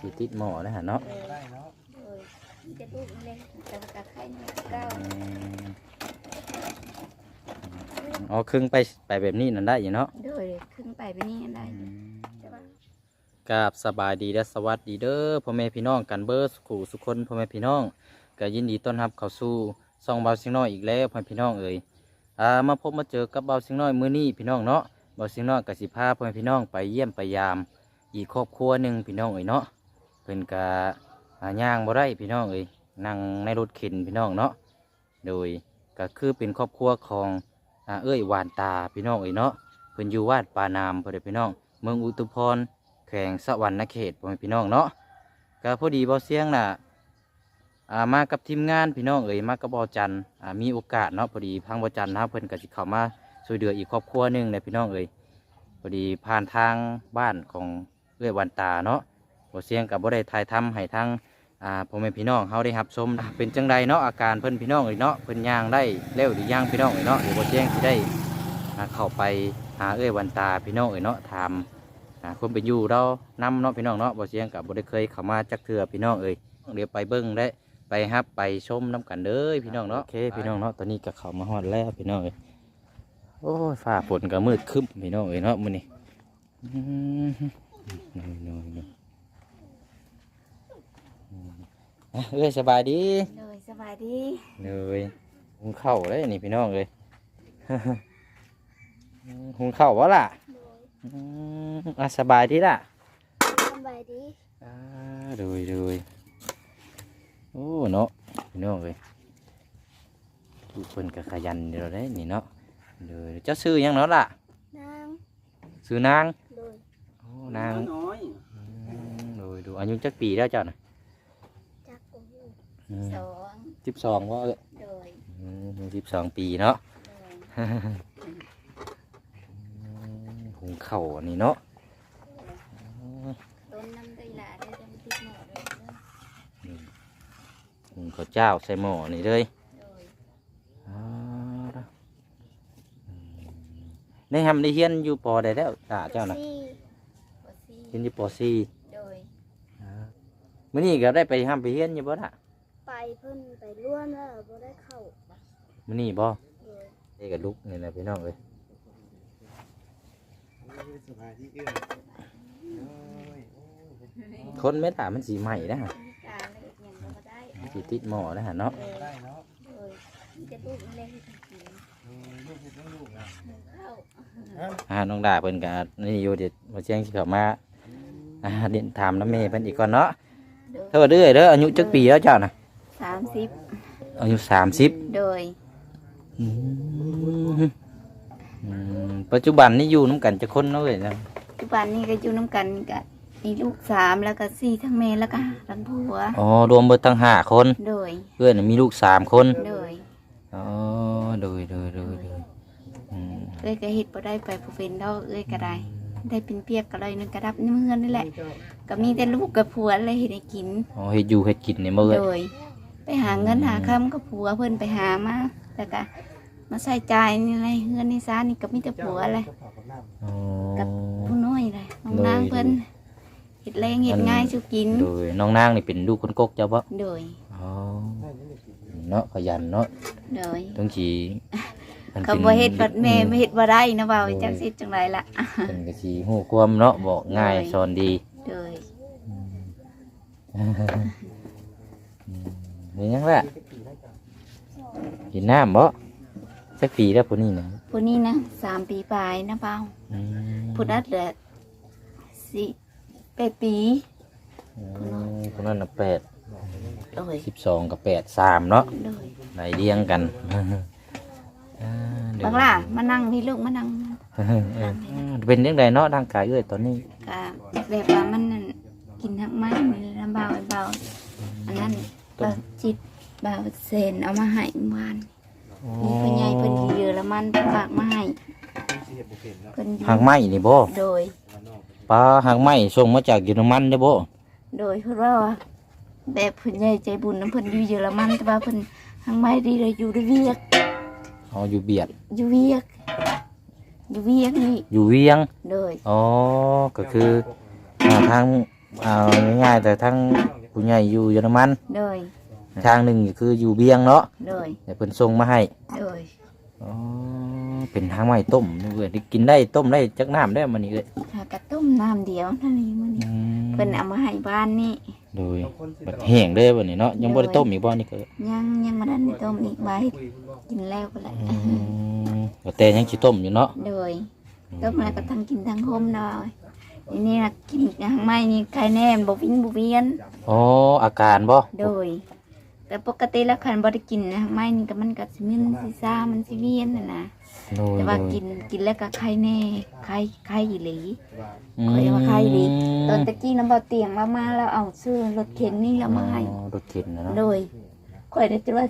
สิติดหมอนะฮะเนาะเลยได้เนาะเลยมีแต่ลูกเล็กแต่ว่ากับไข่เนี่ยเก้าอืมอ๋อครึ่งไปไปแบบนี้นั่นได้อยู่เนาะโดยขึ้นไปไปนี่ได้แต่ว่ากับสบายดีและสวัสดีเด้อพ่อแม่พี่น้องกันเบิร์สขู่สุคนพ่อแม่พี่น้องก็ยินดีต้อนรับเข้าสู่ซองเบาสิงน้อยอีกแล้วพ่อแม่พี่น้องเอ่ยอ่ามาพบมาเจอกับเบาสิงน้อยมื้อนี้พี่น้องเนาะเบาสิงน้อยกับสิพาพ่อแม่พี่น้องไปเยี่ยมไปยาม อีกครอบครัวหนึ่งพี่น้องเอ่ยเนาะ เพิ่นกะย่างบ่ได้พี่น้องเอ่ยนั่งในรถเข็นพี่น้องเนาะโดยก็คือเป็นครอบครัวของอเอ้ยหวานตาพี่น้องเอ่ยเนาะเพิ่นอยู่วาดปานามพอด้อพี่น้อง เมืองอุตุพรแขวงสวรรณเขตพ่อพี่น้องเนาะก็พอดีบาเสียงน่ะมากับทีมงานพี่น้องเอ๋ยมากับบาจันมีโอกาสเนาะพอดีพังบาจันทร์นะเพิ่นก็สิเข้ามาช่วยเหลืออีกครอบครัวหนึ่งเลยพี่น้องเอ๋ยพอดีผ่านทางบ้านของเอื้อยวันตาเนาะ บาเสียงกับบ่ได้ถ่ายทำให้ทางอ่าพ่อแม่พี่น้องเฮาได้รับชมนะเป็นจังใดเนาะอาการเพิ่นพี่น้องเอ๋ยเนาะเพิ่นย่างได้เร็วหรือย่างพี่น้องเอ๋ยเนาะเดี๋ยวเบาเสียงสิได้อ่าเข้าไปหาเอื้อยวันตาพี่น้องเอ๋ยเนาะถามอ่าคนไปอยู่เรานำเนาะพี่น้องเนาะบ่เสียงกับบ่ได้เคยเข้ามาจักเทื่อพี่น้องเอ้ยเดี๋ยวไปเบิ่งได้ไปฮับไปชมน้ำกันเด้อพี่น้องเนาะโอเคพี่น้องเนาะตอนนี้ก็เข้ามาฮอดแล้วพี่น้องเอ้ยโอ้ยฟ้าฝนก็มืดครึ้มพี่น้องเอ้ยเนาะมื้อนี้อื้อหือน้อยๆๆอืม อะเอ้ยสบายดีเลยสบายดีเลยหุงข้าวเลยนี่พี่น้องเอ้ยหุงข้าวบ่ล่ะอืมอะสบายดีล่ะสบายดีอ่าดูดูโอ้เนาะพี่น้องเลยทุกคนก็ขยันเดี๋ยวได้นี่เนาะเดี๋ยวเจ้าซื้อหยังเนาะล่ะนางซื้อนางเลยโอ้นางน้อย อืมดูดูอายุจักปีแล้วเจ้าน่ะจักกู Ừ. สองสิบสองว่าเอ้ยโดยสิบสองปีเนาะโดยหุงเข่าวอันนี้เนาะต้นน้ำได้ละได้จำติดหมอด้วยเด้อหุงข้าวเจ้าใส่หม้อนี่เลยโดยอ่าล่ะอืมได้ทำได้เฮียนอยู่ปอได้แล้วตาเจ้าน่ะสี่ปสี่เฮียนอยู่ปอสี่โดยมื่อนี้ก็ได้ไปห้ามไปเฮียนอยู่บ่ล่ะไป เพิ่นไปร่วมแล้วบ่ได้เข้ามื่อนี้บ่โดยเอ้กับลูกนี่นะพี่น้องเอ้ยสบายที่เอื้อโอ้ยโอ้ยคนไม่ถามมันสีใหม่นะฮะมีการละเอียดยังบ่ได้สีติดหม้อนะฮะเนาะโดยได้เนาะโดยมีแต่ลูกเล็กให้กินเออลูกเห็นต้องลูกอะเข้าอ่าน้องดาเพิ่นก็นี่อยู่เด็ดมาเชียงสิเข้ามาอ่าเดินถามน้ำเมย์เพิ่นอีกก่อนเนาะโดยเท่าเด้อเด้ออายุจักปีแล้วเจ้าน่ะ สามสิบอายุสามสิบโดยปัจจุบันนี่อยู่น้ำกันจะคนเนาะเว้ยนะปัจจุบันนี้ก็อยู่น้ำกันกะมีลูกสามแล้วก็สี่ทั้งแม่แล้วก็ทั้งผัวอ๋อรวมเบิดทั้งห้าคนโดยเพื่อนนะมีลูกสามคนโดยอ๋อโดยโดยโดยโดยอืมเอ้ยก็เฮ็ดบ่ได้ไปผู้เป็นดอกเอ้ยก็ได้ ได้เป็นเปียกก็เลยนึงกระดับนี่เมือนนี่แหละ ก็มีแต่ลูกกับผัวเลยเฮ็ดให้กินอ๋อเฮ็ดอยู่เฮ็ดกินเนี่ยมื้อโดยไป หาเงินหาคำกับผัวเพิ่นไปหามาแล้วก็มาใส่จ่ายนี่อะไรเงินในซ่านนี่ก็มีแต่ผัวเลยอ๋อกับผู้น้อยเลยน้องนางเพิ่นเฮ็ดแรงเฮ็ดง่ายสุกิน โดยน้องนางนี่เป็นลูกคนกกเจ้าบ่โดย อ๋อเนาะขยันเนาะโดย ต้องสีมันเขาป็นบ่เฮ็ดบัดแม่ไม่เฮ็ดบ่ได้นะเว้าจักสิจังไดล่ะเป็นกะสีหูความเนาะบอกง่ายโดย สอนดี โดย เป็นยังแหละกินน้ำบ่สักปีแล้วพวกนี้นะผู้นี้นะสามปีปลายนะเปล่าอืมผู้นั้นเหลือสี่แปดปีอืมคนนั้นน่ะแปดโดยสิบสองกับแปดสามเนาะโดยไหลเลี้ยงกันอ่าเดี๋ยวบังล่ะมานั่งนี่ลูกมานั่งเออเป็นยังไงเนาะร่างกายเอ้ยตอนนี้ กะแบบว่ามันนั่นกินทั้งไม้นี่ลำบากเบาอันนั้น บาจิตบาเซนเอามาให้เมื่อวานมีพ่อใหญ่เพิ่นอยู่เยอรมันฝากมาให้ที่เห็นบุเห็นแล้วเพิ่นอยู่หางไม้นี่บ่โดยมันนอกปลาหางไม้ส่งมาจากเยอรมันได้อบ่โดยเพิ่นว่าว่าแบบเพิ่นใหญ่ใจบุญน้ำเพิ่นอยู่เยอรมันแต่ว่าเพิ่นทางไม้ดีเลยอยู่ด้วยเวียกอ๋ออยู่เบียดอยู่เวียกอยู่เวียกนี่อยู่เวียงโดย อ๋อก็คืออ่าทางเอาง่ายๆแต่ทั้ง ผู้ใหญ่อยู่เยอรมัน โดยทางหนึ่งก็คืออยู่เบียงเนาะโดยแต่เพิ่นส่งมาให้โดยอ๋อเป็นทางไม้ต้มนี่เว้ยที่กินได้ต้มได้จักน้ำได้มันนี่เลยหากระต้มน้ำเดียวนั่นเองมันนี่เพิ่นเอามาให้บ้านนี่โดยบางคนสิแบบแห้งเลยบัดนี้เนาะยังบ่ได้ต้มอีกบ่นี่ก็ยังยังมาดันต้มอีกใบกินแล้วก็แหละอืมก็แต่ยังสิต้มอยู่เนาะโดยต้มแล้วก็ทั้งกินทั้งห่มเนาะ ทีนี้นะกินทางไม้นี่ใครแน่มบ่วิ่งบ่เวียนอ๋ออาการบ่โดย แต่ปกติแล้วคันบ่ได้กินนะไม่นี่ก็มันก็สิมึนสิซ่ามันสิเวียนน่ะนะโดยแต่ว่าโดยกินกินแล้วก็ไข้แน่ไข้ไข้อีหลีอืมข้อยว่าไข้ดีตอนตะกี้น้ำบ่เตียงมามาแล้วเอาซื้อรถเข็นนี่แล้วมาให้อ๋อรถเข็นนะเนาะโดยข่อยได้จะว่า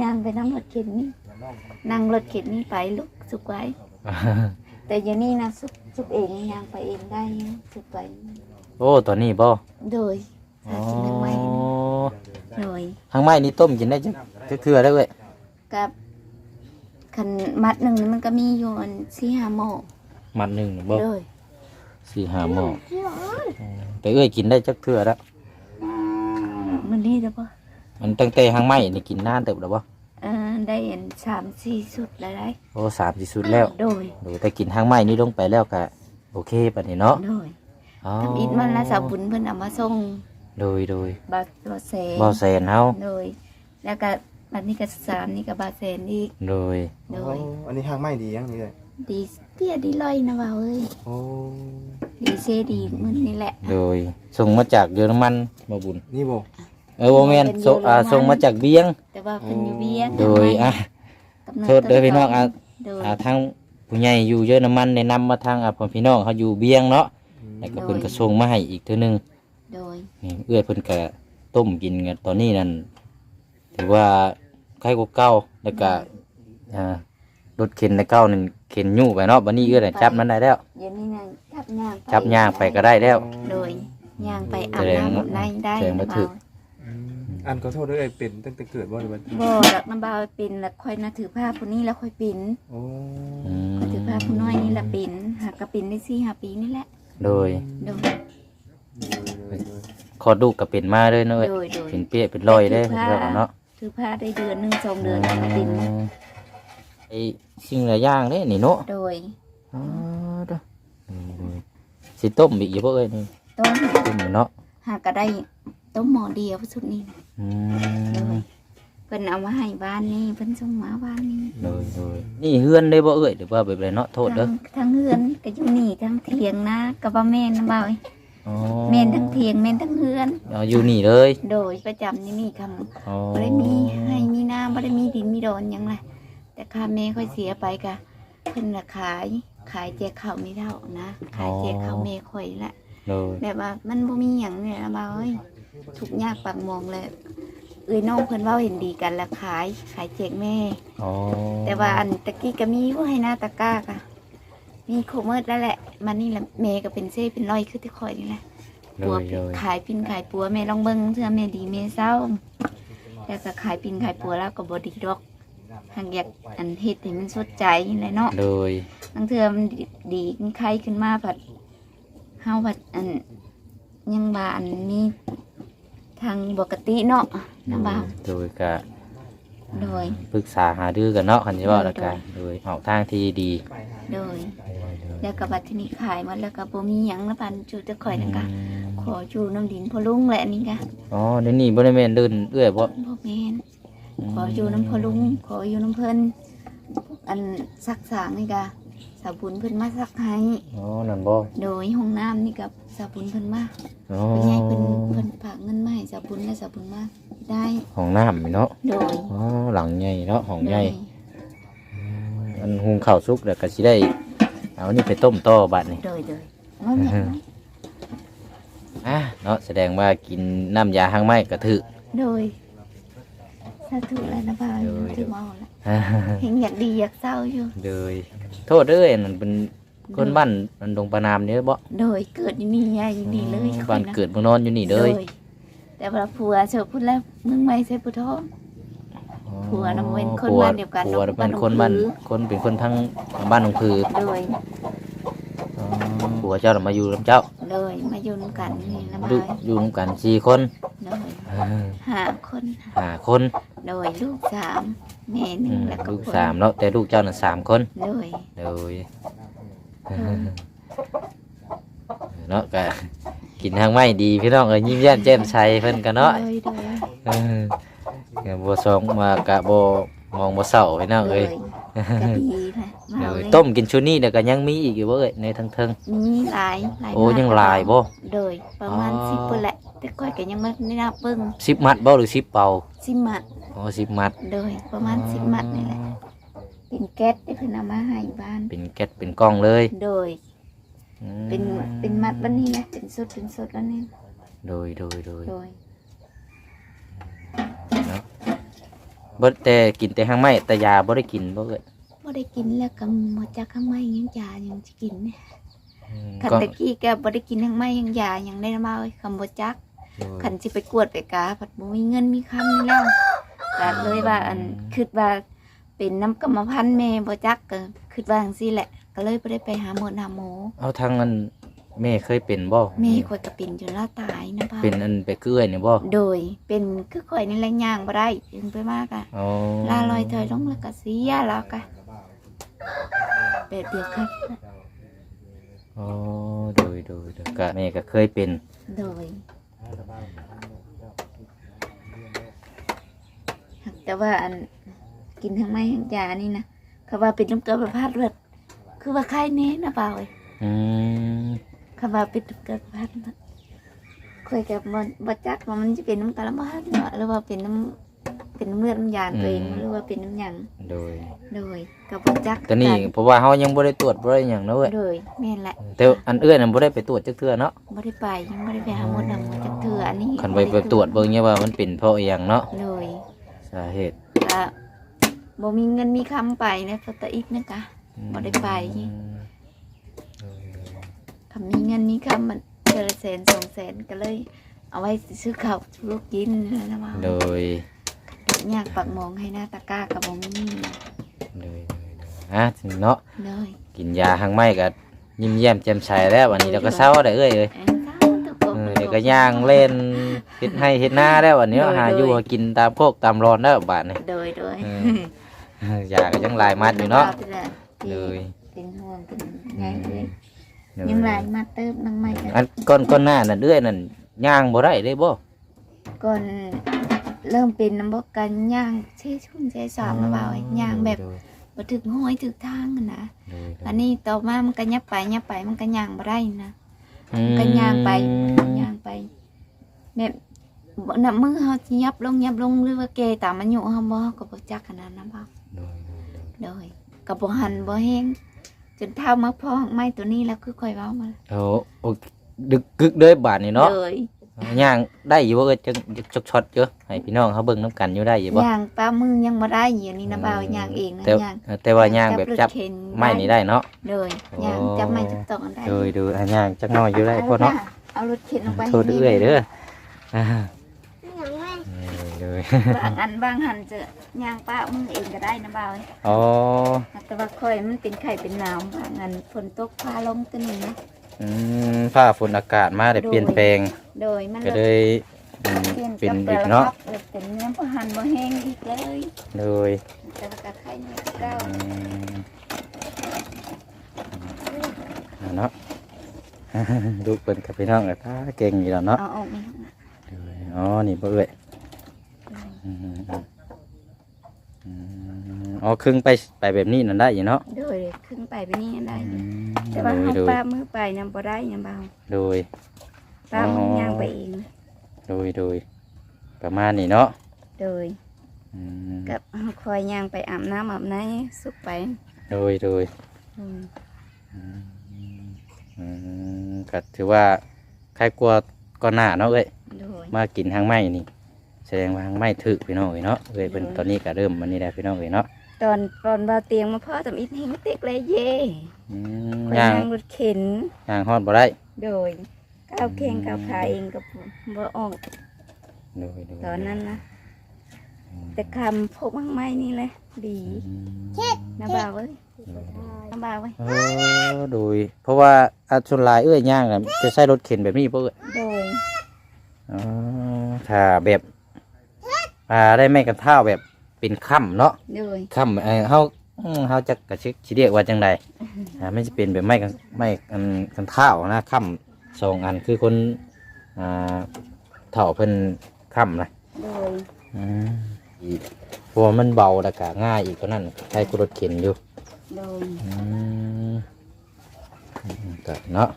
ย่างไปนั่งรถเข็นนี่นั่งรถเข็นนี่ไปลุกสุกไว้ แต่อย่างนี้นะสุก สุกเองย่างไปเองได้สุกไปโอ้ตอนนี้บ่โดยอ๋ถ้าอกินทางไม้โดยทางไม้นี่ต้มกินได้จักจักเทื่อได้เว้ยกับคันมัดหนึ่งนี่มันก็มีอยู่อันสี่ห้าหม้อมัดหนึงนี่บ่โดยสี่ห้าหม้อแต่เอ้ยกินได้จักเทื่อแล้วมันนี่แล้วปะมันตั้งแต่ทางไม้นี่กินนานเติบแล้วบ่เออ ได้อันสามสี่สุดแล้วได้โอ้สามสิสุดแล้วโดยโดยแต่กินทางไม้นี่ลงไปแล้วก็โอเคปานนี้เนาะโดยอ๋อทำอิดมันแล้วสาวบุญเพิ่นเอามาส่งโดยโดยบาทบาเซนบ่แสนเฮาโดย แล้วก็บัดนี้ก็สามนี่ก็บาทเซนอีกโดยโดโอ้ยอันนี้ห้างไม้ดียังนี่เลยดีเตี้ยดีลอยนะว่าเอ้ยโอ้ดีเซดีมึนนี่แหละ โดยส่งมาจากเยอรมันบ่บุญนี่บ่ เออบ่แม่นส่งอ่าส่งมาจากเบียง แต่ว่าเป็นอยู่เวียงโดยอะกำเนิโทษเด้อพี่น้องอะโดย อ่าทางผู้ใหญ่อยู่เยอรมันแนะนำมาทางอ่าพ่อพี่น้องเขาอยู่เบียงเนาะแล้วก็เพิ่นก็ส่งมาให้อีกเทื่อนึงโดย นี่เอื้อยเพิ่นก็ต้มกินกันตอนนี้นั่นถือว่าใครกว่าเก่าแล้วก็อ่ารถเข็นแต่เก่านั่นเข็นยู่ไปเนาะบัดนี้เอื้อยน่ะจับมันได้แล้ว เดี๋ยวนี้นางจับย่างไปจับย่างไปก็ได้แล้ว โดยย่างไปอาบแสดงน้ำอาบในได้แสดงว่าน้ำถึเบาก อืมอันขอโทษด้วยเป็นตั้งแต่เกิดบ่หรือว่าบ่ดอกน้ำเบาเป็นแล้วค่อยนะถือผ้าผู้นี้แล้วค่อยเป็นโอ้อืมค่อยถือผ้าผู้น้อยนี่ละเป็นหากกระเป็นได้สี่ห้าปีนี่แหละโดยโดยขอดูกก็เป็นมาเลยเนาะเอ้ยโดยโดยเป็นเปียเป็นรอยเลยถือเพิ่นผ้าว่าเนาะถือผ้าได้เดือนหนึ่งสองเดือนแล้วก็เป็นไอ้สิ่งหลายอย่างเด้นี่เนาะโดยอ๋อเด้ออืมสิต้มอีกอยู่บ่เอ้ยนี่ต้มต้มอยู่เนาะหากก็ได้ ต้มหม้อเดียวสุดนี่นะอืโดมยเพิ่นเอามาให้บ้านนี่เพิ่นส่งมาบ้านนี่โดยโดยนี่เฮือนได้บ่เอ้ยหรือว่าแบบไรเนาะโทษเด้อทั้งทั้งเฮือนก็อยู่นี่ทั้งเถียงนะก็บ่แม่นนะบ่าวเอ้ยอ๋อแม่นทั้งเถียงแม่นทั้งเฮือน เอาอยู่นี่เลยโดยประจำนี่มีคำ อ๋อบ่ได้มีให้มีน้ำบ่ได้มีดินมีดอนหยังล่ะแต่ค่าแม่ค่อยเสียไปกะเพิ่นน่ะขายขายแจกข้าวไม่เท่านะขายแจกข้าวแม่ค่อยละโดยแบบว่ามันบ่มีหยังเนี่ยนะบ่าวเอ้ย ทุกข์ยากปากหมองเลยเอ้ยน้องเพิ่นเว้าเห็นดีกันละขายขายแจกแม่ อ๋อแต่ว่าอันตะกี้ก็มีผู้ให้หน้าตะกร้ากะมีโคเมิร์ดแล้วแหละ มันนี่แหละแม่ก็เป็นเซ่เป็นรอยคือที่คอยนี่แหละโดปัวยโดยขายปินขายปัวแม่ลองเบิ้งเชื่อแม่ดีแม่เศร้า แต่ก็ขายปินขายปัวแล้วก็บดีดอกหางอยากอันเฮ็ดให้มันสดใจนี่แหละเนาะโดยบางเทื่อมันดีมันไข้ขึ้นมาผัดเฮาผัดอันยังบาอันมี ทางปกติเนาะน้ำบาวโดยก็โดยปรึกษาหารือกันเนาะคันสิเว่าแล้วกันโดยโดยออกทางที่ดีโดยแล้วก็บัดที่นี่ขายหมันแล้วก็บ่มีหยังนะปันจูจะข่อยนั่นกะอืมขอจูน้ำดินพอลุงแหละนี่กะอ๋อเดี๋ยวนี้บ่ได้แม่นเดินเอื้อยบ่บ่แม่นขออยู่น้ำพอลุงขออยู่น้ำเพิ่นอันซักสางนี่กะ สาบุญเพิ่นมาซักให้อ๋อนั่นบ่โดยห้องน้ำนี่กับสาบุญเพิ่นมาอ๋อเป็นไงเพิ่นเพิ่นฝากเงินมาให้สาบุญและสาบุญมาได้ห้องน้ำนี่เนาะโดยอ๋อหลังใหญ่เนาะห้องโดใหญ่ยอันหุงข้าวสุกแล้วก็สิได้เอานี่ไปต้มต่อบัดนี่โดยโดยว่าแม่นไหมอะเนาะแสดงว่ากินน้ำยาหางไม้กระถึกโดยสาธุแล้วนะบ่าวโดยถือเมาแล้วเห็นอยากดีอยากเศร้าอยู่เลยโทษเด้ออันนั้นเป็นคนบ้านอันดงประนามเนี่ยบ่โดยเกิดอยู่นี่ยายอยู่นี่เลยอ๋อบ้านเกิดเมืองนอนอยู่นี่เลยโดแต่ว่าผัวเชอพูดแล้วมึงไม่ใช่ผู้ท้องผัวน่ะเป็นคนบ้านเดียวกันผัวเนาะเป็นคนบ้านบ้านหนองผือคนเป็นคนทั้งบ้านหนองผือโดยอ๋อผัวเจ้าน่ะมาอยู่กับเจ้าเลยมาอยู่นำกันนี่ละมาลูกอยู่ร่วมกันสี่คนเลยเออห้าคนห้าคน โดยลูกสามแม่หนึ่อืงมแล้วก็ลูกคนสามแล้วแต่ลูกเจ้าน่ะสามคนเลยโดยเนาะก็กินทางไม่ดีพี่น้องเอ้ยยิ้มแย้มแจ่มใสเพิ่นกันเนาะเลยเลยเออก็บ่สองมากะบ่มองบ่เศร้าพี่น้องเอ้ยก็ดีนะมาเออเลยต้มกินชุดนี้เดี๋ยวก็ยังมีอีกอยู่บ่เอ้ยในทั้งเทิงมีหลายหลายโอ้มากยังหลายบ่ โดยประมาณอ๋อ สิบปุ่นแหละแต่ก้อยก็ยังไม่ได้นับเบิ่ง 10มัดบ่หรือ10เป่า สิบมัด อ๋อ10มัดโดยประมาณสิบมัดนี่แหละเป็นแก๊สที่เพิ่นเอามาให้บ้าน เป็นแก๊สเป็นกล้องเลยโดย อืมเป็นเป็นมัดวันนี้นะเป็นสุดเป็นสุดแล้วนี่โดยโดยโดยโดยบ่แต่กินแต่ข้างไม้แต่ยาบ่ได้กินบ่เอ้ยบ่ได้กินแล้วก็หมดจากข้างไม้ยังยายังสิกินเนี่ยอืมคันก็ตะกี้ก็บ่ได้กินข้างไม้ยังยายังได้มาเอ้ยคำบ่จัก โดยคันสิไปกวดไปกาผัดบ่มีเงินมีคำนี่แล้วก็เลยว่าอันคิดว่าเป็นน้ำกรรมพันธุ์แม่บ่จักก็คิดว่าจังซี่แหละ ก็เลยบ่ได้ไปหาหมอหาหมอเอาทางอันแม่เคยเป็นบ่แม่ข่อยก็เป็นจนละตายนะบ้าเป็นอันไปเกลือยนี่บ่โดย เป็นคือข่อยนี่แหละย่างบ่ได้ถึงไปมากอะอ๋อลาลอยถอยลงแล้วก็เสียแล้วก็แบบเดียวครับอ๋อโดยโดยโดยก็แม่ก็เคยเป็น โดย แต่ว่าอันกินทั้งไม้ทั้งยานี่นะเขาว่าเป็นน้ำเกลือประพาดเลือดคือว่าไข้เน้นะเปล่าเอ้ยอืมเขาว่าเป็นน้ำเกลือประพาดเลือดคุยกับมันบัจักว่ามันจะเป็นน้ำกระพาดเนาะหรือว่าเป็นน้ำเป็นน้ำเลือดน้ำยาตัวเองหรือว่าเป็นน้ำหยังโดยโดยกับบัจักแต่นี่เพราะว่าเฮายังบ่ได้ตรวจบ่ได้หยังเนาะเว้ยโดยแม่นแหละแต่อันเอื้อนน่ะบ่ได้ไปตรวจจักเทื่อเนาะไม่ได้ไปยังไม่ได้ไปหาหมดหนังมาจากเถื่ออันนี้คันไปไปตรวจเบิ่งเนี่ยว่ามันเป็นเพราะอีหยังเนาะเลย สาเหตุก็บ่มีเงินมีคำไปนะพอตะอีกนะกะบ่ได้ไปอืมคำมีเงินมีคำมันเดือนละแสนสองแสนก็เลย เอาไว้ซื้อข้าวซื้อลูกกินนั่นนะมาโดย อยากปักหมองให้หน้าตะกร้ากับบ่มีโดยโดยโดยอะถึงเนาะ เลยกินยาทางไม้ก็ยิ้มแย้มแจ่มใสแล้ววันนี้เราก็เศร้าได้เอ้ยเอ้ยเอ้ยเศร้าทุกคนเออเดี๋ยวก็ย่างเล่น เฮ็ดให้เฮ็ดหน้าแล้ววันนี้โดยหาอยู่โดย หากินตามโคกตามรอนแล้วบาดนี่โดยโดยเออยาก็ยังหลายมัดอยู่เนาะป็นไรเลยเป็นห่วงเป็นไงเลยโดยยังหลายมาเติมนังไม่กันอันก้อนก้อนหน้านั่นเอื้อยนั่นย่างบ่ได้เลยบ่ก่อนเริ่มเป็นน้ำบอกกันย่างเช่ชุ่มเช่สามมาบ่าวย่างแบบโดยบ่ถึงห้อยถึงทางอะนะโดยโดยอันนี้ต่อมามันก็ยับไปยับไปมันก็ย่างบ่ได้นะอืมก็ย่างไป ย่างไป แบบบ่นับมือเฮาสิยับลงยับลงหรือว่าแกตามอายุเฮาบ่เฮาก็บ่จักขนาดนั้นบ่าวโดยโดยโดยโดยก็บ่หันบ่แห้งจนเท่ามาพอไม้ตัวนี้แล้วคือค่อยเว้ามาโอ้โอ้ดึกกึกเลยบาดนี่เนาะโดยย่างได้อยู่บ่เอ้ยจังจักช็อตอยู่ให้พี่น้องเขาเบิ่งนํกันอยู่ได้อยู่บ่ย่างปลามือยังบ่ได้อยู่นี่นะบ่าวย่างเองนะแต่ย่างแต่ว่าย่างแบบจับรถเข็นไม้นี่ได้เนาะเลยย่างจับไม้ทุกตอนได้โดยโดยอันย่างจักหน่อยอยู่ได้พ่อเนาะเอารถเข็นลงไปโทษเอื้อยเด้อ อ่าโดยบางอันบางหันจะย่างป้ามึงเองก็ได้นะบ่าวเอ้ยอ๋อแต่ว่าค่อยมันเป็นไข่เป็นหนาวบางอันฝนตกฟ้าลงตัวนี้นะ อืมผ้าฝนอากาศมาได้เปลี่ยนแปลง โดยมันก็เลยอืมเปลี่ยนเป็นกับอีแต่กละเนาะครับเลยเป็นเนื้อพหันบ่แห้งอีกเลยโดยแต่ว่าก็ไข่เนี่ยเก้าอืมอ่าเนาะลูกเป็นกับพี่น้องกับตาเก่งอยู่แล้วเนาะ เอาออกไหมโดย อ๋อ นี่บ่เอ้ยอืมอืมอืมอ๋อครึ่งไปไปแบบนี้นั่นได้อยู่เนาะโดยขึ้นไปไปนี่ได้อืมแต่ว่าโดยเขาโดยป้ามือไปนำบ่ได้นำเบาโดยป้ามืออย่างไปเองโดยโดยประมาณนี้เนาะโดยอืมกับเขาคอยย่างไปอาบน้ำอาบน้ำสุกไปโดยโดยอืมอืมก็ถือว่าใครกลัวก่อนหน้าเนาะเอ้ย โดยมากินทางไม้นี่ แสดงว่าทางไม้ถึกพี่น้องเอ้ยเนาะเอ้ยเป็นอืมตอนนี้ก็เริ่มมันนี่แหละพี่น้องเอ้ยเนาะตอนตอนบาเตียงมาพ่อทำอิฐหิงเต็กเลยเย่อืมคอยย่างย่างรถเข็น ย่างฮอดบ่ได้โดยก้าวเข่งก้าวขาเองกับบ่ออกโดยโดยตอนนั้นนะแต่คำพกมังไม้นี่เลยดีน้าบ่าวเอ้ยน้าบ่าวเอ้ยเออโดย เพราะว่าอาชุนหลายเอ้ยย่างน่ะจะใช้รถเข็นแบบนี้เพื่อโดย อ๋อถ้าแบบอ่าได้ไม่กันเท่าแบบเป็นค่ำเนาะโดยค่ำเออเฮาอืมเฮาจะกระชึกสิเรียกว่าจังใดอ่าไม่จะเป็นแบบไม่กันไม่กันกันเท่านะค่ำสองอันคือคนอ่าเท่าเพิ่นค่ำนะโดยอืมอีกเพราะว่ามันเบาแล้วก็ง่ายอีกเท่านั้นใช้กุรถเข็นอยู่ โดยอืมก็เนาะ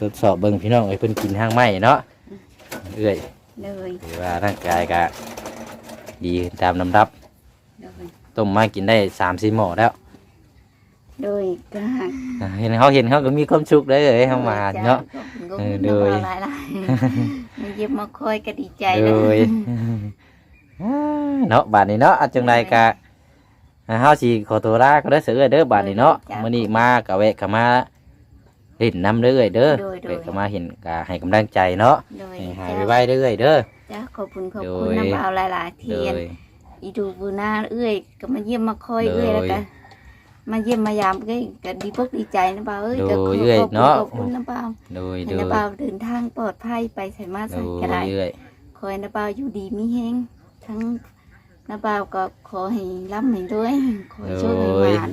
ทดสอบเบิ่งพี่น้องไอ้ยเพิ่นกินห้างไม้เนาะ เอ้อยโดยถือว่าร่างกายก็ดีตามลำดับโดยต้มมากินได้สามสี่หม้อแล้วโดยก็หักเห็นเขาเห็นเขาก็มีความสุขได้เลยเขามาเนาะ เออโดยหลายหลายๆมาเย็บมาคอยก็ดีใจโดเลยเนาะบาดนี้เนาะอาจังใดกะเฮาสิขอตัวลาก็ได้เสือเด้อบาดนี้เนาะมื้อนี้มากะแวะกะมา เล่นน้ำเด้อยเด้อแวะกะมาเห็นกะให้กำลังใจเนาะโดยให้หายไวๆเด้อยเด้อ จ้าขอบคุณขอบโดคุณยน้ำเปล่าหลายๆโดเทียนยอีดูบูนาเอ้ยก็มาเยี่ยมมาคอยโดยเอ้ยแล้วก็มาเยี่ยมมายามเอ้ยก็ดีพวกดีใจนะเปล่าเอ้ยโดยก็ขอเอ้ยขอบคุณเนาะขอบคุณน้ำเปล่าโดยให้โดยน้ำเปล่าเดินทางปลอดภัยไปใส่มาโดใส่ยก็ได้เอ้ยขอให้น้ำเปล่าอยู่ดีมีแฮงทั้ง น้ำเปล่าก็ขอให้ร่ำให้ด้วยขอให้โช่วยให้โดหยวาน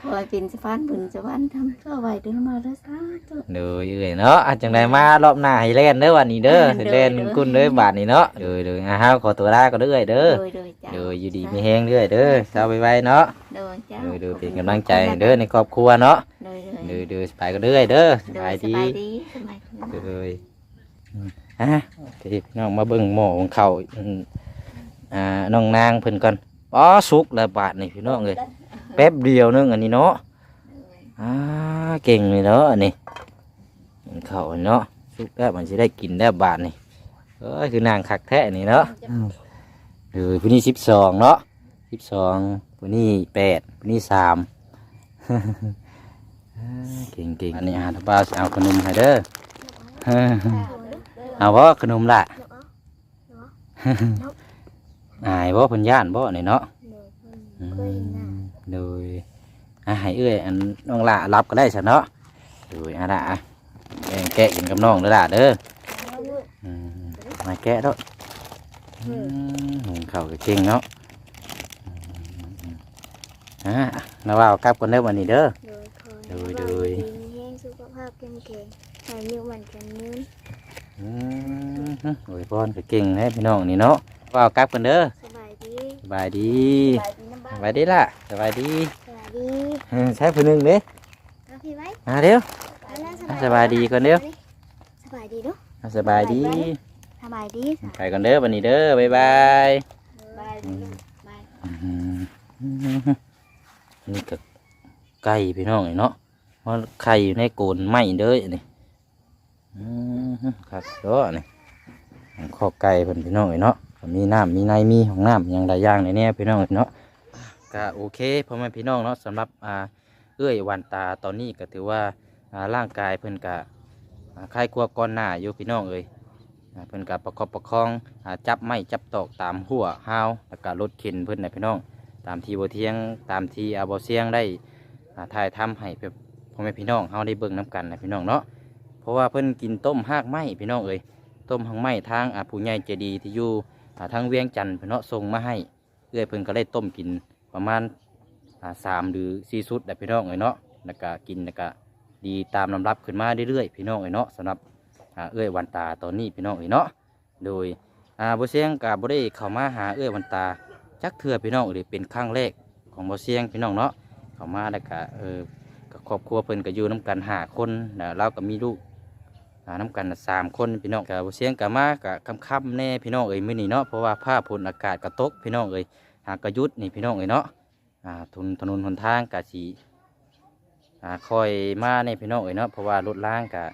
ขอให้เป็นสะพานบุญสะพานทำก็ไหวเดินมาแล้วสาธุ โดยเอ้ยเนาะอาจังใดมารอบหน้าให้เล่นเด้อวันนี้เด้อโดยเล่นโดยกุนเด้อบาดนี้เนาะโดยโดยอ่าเฮาขอตัวลาก็เด้อยเด้อโดยโดยจ้าโดยอยู่ดีมีแฮงเด้อยเด้อเช้าไวๆเนาะโดยจ้าโดยโดยเป็นกำลังใจให้เด้อในครอบครัวเนาะโดยโดยเด้อเด้อไปก็เด้อยเด้อสโดบายยสดีบายดีสบายดีเด้ออืมอะโอเคพี่น้องมาเบิ่งหม้อของเขา อืมอ่าน้องนางเพิ่นก่อนอ๋อสุกแล้วบาดนี่พี่น้องเอ้ยแป๊บเดียวนึงอันนี้เนาะอ่าเก่งเลยเนาะอันนี้เขาเนาะสุกแล้วมันสิได้กินได้บาดนี่เอ้ยคือนางคักแท้นี่เนาะเออผู้นี้สิบสองเนาะสิบสองผู้นี้แปดผู้นี้สามอ่าเก่งเก่งอันนี้อาหารป้าสิเอาขนมให้เด้อเอาบ่ขนมละ อายบ่เพิ่นย่านบ่นี่เนาะอืมโดยอะให้เอื้อยอันน้องละรับก็ได้ซะเนาะโดยอะละอะแบ่งแกะกินกับน้องเด้อล่ะเด้ออืมมาแกะเด้ออืมหุงข้าวก็เก่งเนาะอืมอะแล้วว่าเอากลับกันเด้อวันนี้เด้อ โดยขอโดยให้โดยมีแห้งสุขภาพเข้มแข็งหายมีวันกันยืนอืมโอ้ยพรก็เก่งแท้พี่น้องนี่เนาะว่า เอากลับกันเด้อสบายดีสบายดีสบายดีล่ะสบายดีสบายดีเออใช้ผู้หนึงเด้เอาพี่ไว้มาเร็ว เอาล่ะสบายดีก่อนเด้อ สบายดีเด้ออะสบายดีสบายดีสไปก่อนเด้อวันนี้เด้อบ๊ายบายบายดีบายอืมนี่ก็ไก่พี่น้องนี่เนาะเพราะไข่อยู่ในโกนไม้เด้อนี่อืมครับเด้อนี่ขอบไก่เพิ่นพี่น้องนี่เนาะก็ มีน้ำมีในมีของน้ำอย่างใดอย่างในเนี้พี่น้องเนาะก็โอเคพ่อแม่พี่น้องเนาะสำหรับอ่าเอื้อยวันตาตอนนี้ก็ถือว่าอ่าร่างกายเพิ่นก็อ่าคลายกลัวก่อนหน้าอยู่พี่น้องเอ้ยอ่าเพิ่นก็ประกอบประคองอ่าจับไม้จับตอกตามหัวห้าวแล้วก็รถเข็นเพิ่นนะพี่น้อง ตามที่บ่เที่ยงตามที่อาบ่เสียงได้อ่าถ่ายทำให้พ่อแม่พี่น้องเฮาได้เบิ่งนํกันนะพี่น้องเนาะเพราะว่าเพิ่นกินต้มหากไม้พี่น้องเอ้ยต้มหากไม้ทางอ่าผู้ใหญ่ใจดีที่อยู่ ทางเวียงจันทน์พี่น้องส่งมาให้เอื้อยเพิ่นก็ได้ต้มกินประมาณสามหรือสี่ชุดนะพี่น้องเอ้ยเนาะแล้วก็กินแล้วก็ดีตามลำดับขึ้นมาเรื่อยๆพี่น้องเอ้ยเนาะสำหรับอ่าเอ้ยวันตาตอนนี้พี่น้องเอ้ยเนาะโดยอาบ่เสียงกับบ่ได้เข้ามาหาเอ้ยวันตาจักเทื่อพี่น้องหรือเป็นครั้งแรกของบ่เสียงพี่น้องเนาะเข้ามาแล้วก็เออกับครอบครัวเพิ่นก็อยู่นํกันหาคนแล้วเราก็มีลูก อ่านํกันสามคนพี่น้องก็บ่เสียงก็มาก็ค่ำแน่พี่น้องเอ้ยมื้อนี้เนาะเพราะว่าผ้าพลอากาศก็ตกพี่น้องเอ้ยหากก็หยุดนี่พี่น้องเอ้ยเนาะอ่าถนนถนนหนทางก็สิอ่าคอยมาในพี่น้องเอ้ยเนาะเพราะว่ารถล้างก็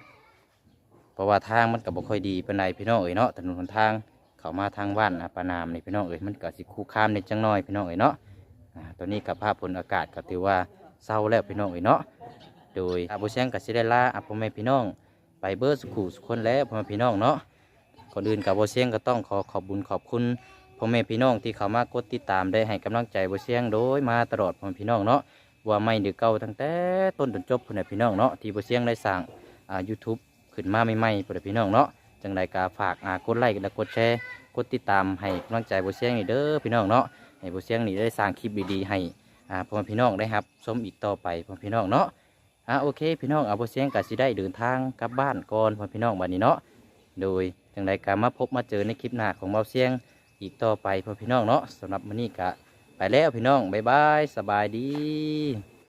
เพราะว่าทางมันก็บ่ค่อยดีปานใดพี่น้องเอ๋ยเนาะถนนหนทางเข้ามาทางบ้านอาปานามนี่พี่น้องเอ๋ยมันก็สิคู่ข้ามในจังน้อยพี่น้องเอ๋ยเนาะอ่าตอนนี้กับภาพผลอากาศก็ถือว่าเศร้าแล้วพี่น้องเอ๋ยเนาะโดยอาบุเชียงกับสิได้ลาอาพ่อแม่พี่น้อง ไปเบิร์สุขุสุขคนแล้วพ่อแม่พี่น้องเนาะก่อนอื่นกับโบเชียงก็ต้องขอขอบบุญขอบคุณพ่อแม่พี่น้องที่เข้ามากดติดตามได้ให้กำลังใจโบเสียงโดยมาตลอดพ่อแม่พี่น้องเนาะว่าไม่เดือเก่าตั้งแต่ต้นจนจบพ่อแม่พี่น้องเนาะที่โบเสียงได้สร้างอ่า YouTube ขึ้นมาใหม่ๆพ่อแม่พี่น้องเนาะจังใดก็ฝากอ่ากดไลค์และกดแชร์กดติดตามให้กำลังใจโบเสียงนี่เด้อพี่น้องเนาะให้โบเสียงนี่ได้สร้างคลิปดีๆให้อ่าพ่อแม่พี่น้องได้ครับชมอีกต่อไปพ่อแม่พี่น้องเนาะ อะโอเค พี่น้องเอาบ่เสียงกับสิได้เดินทางกลับบ้านก่อนพอพี่น้องบันนี้เนาะโดยจังไรการมาพบมาเจอในคลิปหน้าของเบาเสียงอีกต่อไปพอพี่น้องเนาะสำหรับมื้อนี้กะไปแล้วพี่น้องบ๊ายบายสบายดี